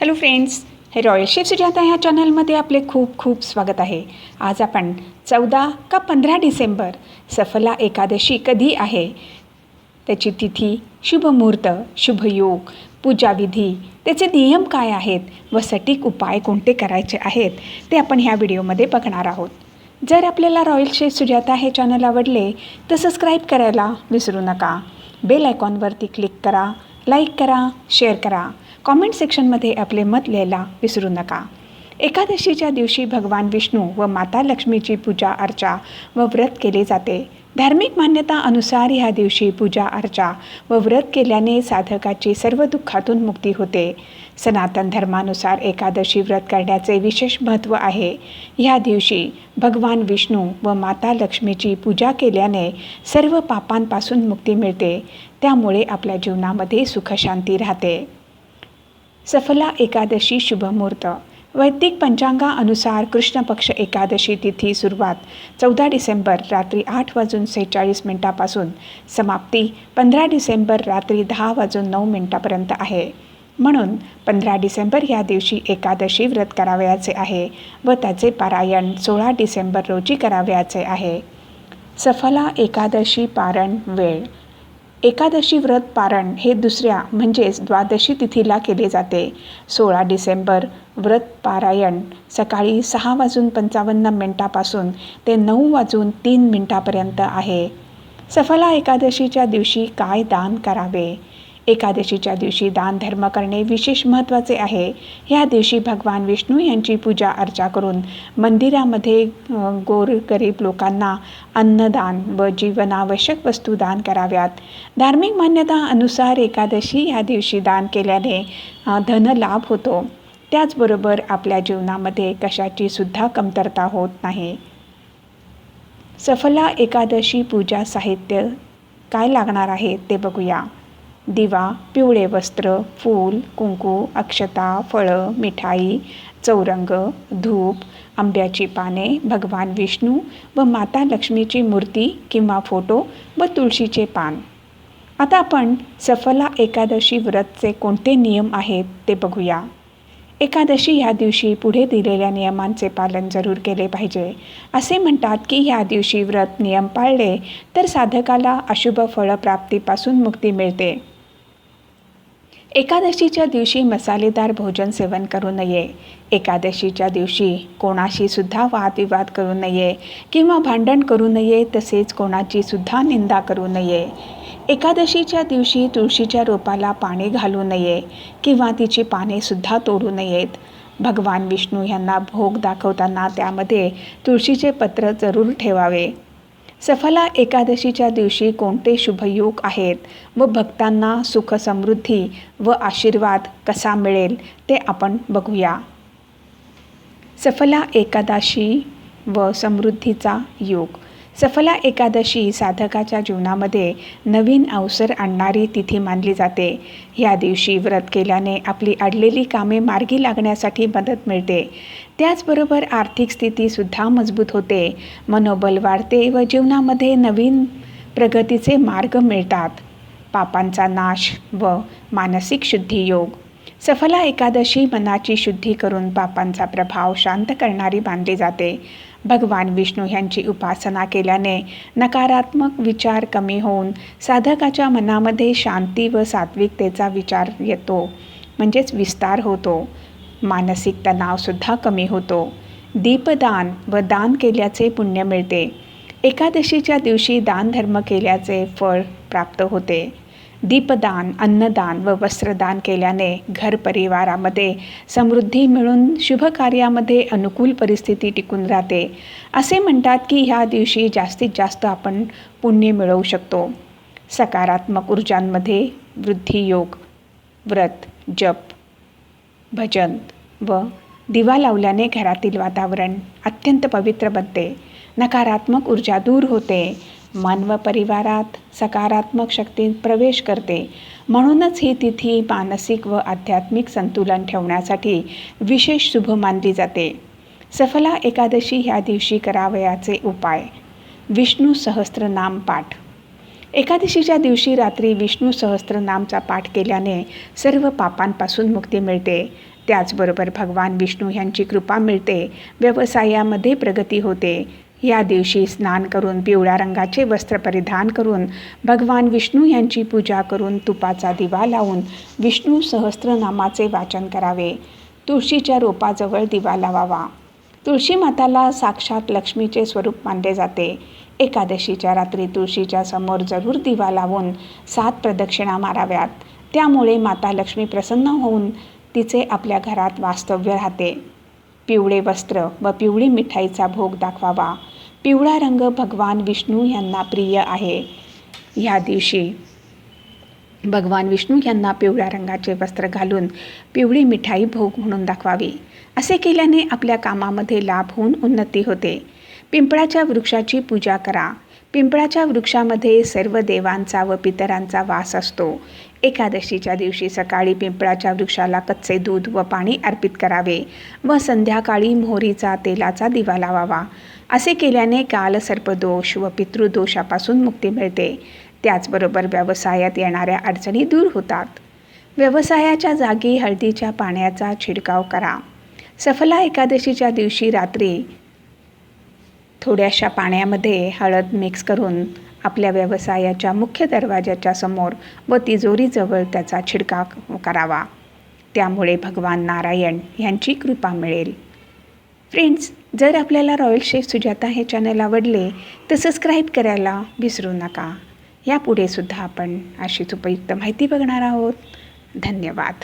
Hello friends हे royal chef Sujata ह्या चॅनलमध्ये आपले खूप खूप स्वागत आहे. आज आपण चौदा का पंधरा डिसेंबर सफला एकादशी कधी आहे? त्याची तिथी शुभमुहूर्त शुभयोग पूजाविधी त्याचे नियम काय आहेत व सटीक उपाय कोणते करायचे आहेत ते आपण ह्या व्हिडिओमध्ये बघणार आहोत. जर आपल्याला रॉयल शेफ सुजाता हे चॅनल आवडले तर सबस्क्राईब करायला विसरू नका. बेल आयकॉनवरती क्लिक करा लाईक करा शेअर करा. कॉमेंट सेक्शनमध्ये आपले मत लिहायला विसरू नका. एकादशीच्या दिवशी भगवान विष्णू व माता लक्ष्मीची पूजा अर्चा व व्रत केले जाते. धार्मिक मान्यता अनुसार ह्या दिवशी पूजा अर्चा व व्रत केल्याने साधकाची सर्व दुःखातून मुक्ती होते. सनातन धर्मानुसार एकादशी व्रत करण्याचे विशेष महत्त्व आहे. ह्या दिवशी भगवान विष्णू व माता लक्ष्मीची पूजा केल्याने सर्व पापांपासून मुक्ती मिळते. त्यामुळे आपल्या जीवनामध्ये सुखशांती राहते. सफला एकादशी शुभमुहूर्त. वैदिक पंचांगानुसार कृष्ण पक्ष एकादशी तिथी सुरुवात चौदा डिसेंबर रात्री आठ वाजून सेहेचाळीस मिनटापासून समाप्ती पंधरा डिसेंबर रात्री दहा वाजून नऊ मिनटापर्यंत आहे. म्हणून पंधरा डिसेंबर या दिवशी एकादशी व्रत करावयाचे आहे व त्याचे पारायण सोळा डिसेंबर रोजी करावयाचे आहे. सफला एकादशी पारण वेळ एकादशी व्रत पारण हे दुसऱ्या म्हणजेच द्वादशी तिथीला केले जाते. सोळा डिसेंबर व्रत पारायण सकाळी सहा वाजून पंचावन्न मिनटापासून ते नऊ वाजून तीन मिनटापर्यंत आहे. सफला एकादशीच्या दिवशी काय दान करावे? एकादशीच्या दिवशी दान धर्म करणे विशेष महत्त्वाचे आहे. ह्या दिवशी भगवान विष्णू यांची पूजा अर्चा करून मंदिरामध्ये गोरगरीब लोकांना अन्नदान व जीवनावश्यक वस्तू दान कराव्यात. धार्मिक मान्यता अनुसार एकादशी ह्या दिवशी दान केल्याने धनलाभ होतो. त्याचबरोबर आपल्या जीवनामध्ये कशाची सुद्धा कमतरता होत नाही. सफला एकादशी पूजा साहित्य काय लागणार आहे ते बघूया. दिवा पिवळे वस्त्र फूल कुंकू अक्षता फळं मिठाई चौरंग धूप आंब्याची पाने भगवान विष्णू व माता लक्ष्मीची मूर्ती किंवा फोटो व तुळशीचे पान. आता आपण सफला एकादशी व्रतचे कोणते नियम आहेत ते बघूया. एकादशी ह्या दिवशी पुढे दिलेल्या नियमांचे पालन जरूर केले पाहिजे. असे म्हणतात की ह्या दिवशी व्रत नियम पाळले तर साधकाला अशुभ फळप्राप्तीपासून मुक्ती मिळते. एकादशीच्या दिवशी मसालेदार भोजन सेवन करू नये. एकादशीच्या दिवशी कोणाशीसुद्धा वादविवाद करू नये किंवा भांडण करू नये तसेच कोणाचीसुद्धा निंदा करू नये. एकादशीच्या दिवशी तुळशीच्या रोपाला पाणी घालू नये किंवा तिची पानेसुद्धा तोडू नयेत. भगवान विष्णू यांना भोग दाखवताना त्यामध्ये तुळशीचे पत्र जरूर ठेवावे. सफला एकादशीच्या दिवशी कोणते शुभयोग आहेत? व भक्तांना सुख समृद्धी व आशीर्वाद कसा मिळेल ते आपण बघूया. सफला एकादशी व समृद्धीचा योग. सफला एकादशी साधकाच्या जीवनामध्ये नवीन अवसर आणणारी तिथी मानली जाते. ह्या दिवशी व्रत केल्याने आपली अडलेली कामे मार्गी लागण्यासाठी मदत मिळते. त्याचबरोबर आर्थिक स्थितीसुद्धा मजबूत होते. मनोबल वाढते व जीवनामध्ये नवीन प्रगतीचे मार्ग मिळतात. पापांचा नाश व मानसिक शुद्धी योग सफला एकादशी मनाची शुद्धी करून पापांचा प्रभाव शांत करणारी मानली जाते. भगवान विष्णू यांची उपासना केल्याने नकारात्मक विचार कमी होऊन साधकाच्या मनामध्ये शांती व सात्विकतेचा विचार येतो म्हणजेच विस्तार होतो. मानसिक तणावसुद्धा कमी होतो. दीपदान व दान केल्याचे पुण्य मिळते. एकादशीच्या दिवशी दानधर्म केल्याचे फळ प्राप्त होते. दीपदान अन्नदान व वस्त्रदान केल्याने घर परिवारामध्ये समृद्धी मिळून शुभ कार्यामध्ये अनुकूल परिस्थिती टिकून राहते. असे म्हणतात की ह्या दिवशी जास्तीत जास्त आपण पुण्य मिळवू शकतो. सकारात्मक ऊर्जांमध्ये वृद्धियोग व्रत जप भजन व दिवा लावल्याने घरातील वातावरण अत्यंत पवित्र बनते. नकारात्मक ऊर्जा दूर होते. मानव परिवारात सकारात्मक शक्तीत प्रवेश करते. म्हणूनच ही तिथी मानसिक व आध्यात्मिक संतुलन ठेवण्यासाठी विशेष शुभ मानली जाते. सफला एकादशी ह्या दिवशी करावयाचे उपाय. विष्णू सहस्त्रनाम पाठ. एकादशीच्या दिवशी रात्री विष्णू सहस्त्रनामचा पाठ केल्याने सर्व पापांपासून मुक्ती मिळते. त्याचबरोबर भगवान विष्णू यांची कृपा मिळते. व्यवसायामध्ये प्रगती होते. या दिवशी स्नान करून पिवळ्या रंगाचे वस्त्र परिधान करून भगवान विष्णू यांची पूजा करून तुपाचा दिवा लावून विष्णू सहस्त्रनामाचे वाचन करावे. तुळशीच्या रोपाजवळ दिवा लावावा. तुळशी माताला साक्षात लक्ष्मीचे स्वरूप मानले जाते. एकादशीच्या रात्री तुळशीच्या समोर जरूर दिवा लावून सात प्रदक्षिणा माराव्यात. त्यामुळे माता लक्ष्मी प्रसन्न होऊन तिचे आपल्या घरात वास्तव्य राहते. पिवळे वस्त्र व पिवळी मिठाईचा भोग दाखवावा. पिवळा रंग भगवान विष्णू यांना प्रिय आहे. ह्या दिवशी भगवान विष्णू यांना पिवळ्या रंगाचे वस्त्र घालून पिवळी मिठाई भोग म्हणून दाखवावी. असे केल्याने आपल्या कामामध्ये लाभ होऊन उन्नती होते. पिंपळाच्या वृक्षाची पूजा करा. पिंपळाच्या वृक्षामध्ये सर्व देवांचा व पितरांचा वास असतो. एकादशीच्या दिवशी सकाळी पिंपळाच्या वृक्षाला कच्चे दूध व पाणी अर्पित करावे व संध्याकाळी मोहरीचा तेलाचा दिवा लावावा. असे केल्याने काल सर्पदोष व पितृदोषापासून मुक्ती मिळते. त्याचबरोबर व्यवसायात येणाऱ्या अडचणी दूर होतात. व्यवसायाच्या जागी हळदीच्या पाण्याचा छिडकाव करा. सफला एकादशीच्या दिवशी रात्री थोड्याशा पाण्यामध्ये हळद मिक्स करून आपल्या व्यवसायाच्या मुख्य दरवाजाच्या समोर व तिजोरीजवळ त्याचा छिडकाव करावा. त्यामुळे भगवान नारायण यांची कृपा मिळेल. फ्रेंड्स जर आपल्याला रॉयल शेफ सुजाता हे चॅनल आवडले तर सबस्क्राईब करायला विसरू नका. यापुढे सुद्धा आपण अशीच उपयुक्त माहिती बघणार आहोत. धन्यवाद.